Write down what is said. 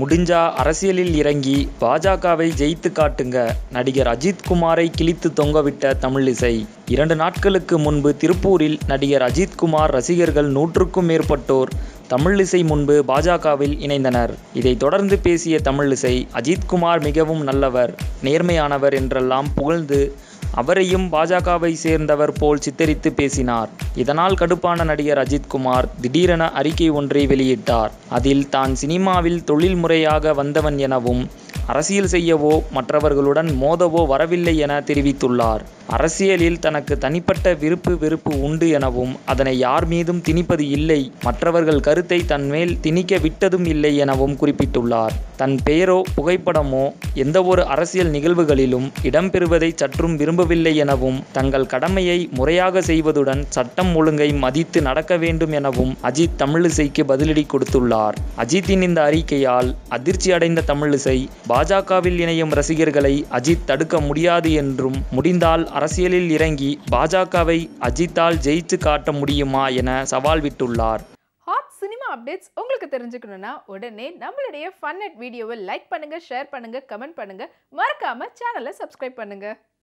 முடிஞ்சா அரசியலில் இறங்கி பாஜகவை ஜெயித்து காட்டுங்க. நடிகர் அஜித் குமாரை கிழித்து தொங்கவிட்ட தமிழிசை இரண்டு நாட்களுக்கு முன்பு திருப்பூரில் நடிகர் அஜித்குமார் ரசிகர்கள் நூற்றுக்கும் மேற்பட்டோர் தமிழிசை முன்பு பாஜகவில் இணைந்தனர். இதை தொடர்ந்து பேசிய தமிழிசை அஜித்குமார் மிகவும் நல்லவர் நேர்மையானவர் என்றெல்லாம் புகழ்ந்து அவரையும் பாஜகவை சேர்ந்தவர் போல் சித்தரித்து பேசினார். இதனால் கடுப்பான நடிகர் அஜித்குமார் திடீரென அறிக்கை ஒன்றை வெளியிட்டார். அதில் தான் சினிமாவில் தொழில் முறையாக வந்தவன் எனவும் அரசியல் செய்யவோ மற்றவர்களுடன் மோதவோ வரவில்லை என தெரிவித்துள்ளார். அரசியலில் தனக்கு தனிப்பட்ட விருப்பு வெறுப்பு உண்டு எனவும் அதனை யார் மீதும் திணிப்பது இல்லை மற்றவர்கள் கருத்தை தன்மேல் திணிக்க விட்டதும் இல்லை எனவும் குறிப்பிட்டுள்ளார். தன் பெயரோ புகைப்படமோ எந்தவொரு அரசியல் நிகழ்வுகளிலும் இடம்பெறுவதை சற்றும் விரும்பவில்லை எனவும் தங்கள் கடமையை முறையாக செய்வதுடன் சட்டம் ஒழுங்கை மதித்து நடக்க வேண்டும் எனவும் அஜித் தமிழிசைக்கு பதிலடி கொடுத்துள்ளார். அஜித்தின் இந்த அறிக்கையால் அதிர்ச்சி அடைந்த தமிழிசை பாஜகவில் இணையும் ரசிகர்களை அஜித் தடுக்க முடியாது என்றும் முடிந்தால் அரசியலில் இறங்கி பாஜகவை அஜித்தால் ஜெயித்து காட்ட முடியுமா என சவால் விட்டுள்ளார். ஹாட் சினிமா அப்டேட்ஸ் உங்களுக்கு தெரிஞ்சுக்கணும்னா உடனே நம்மளுடைய ஃபன் அட் வீடியோவை லைக் பண்ணுங்க ஷேர் பண்ணுங்க கமெண்ட் பண்ணுங்க. மறக்காம சேனலை சப்ஸ்கிரைப் பண்ணுங்க.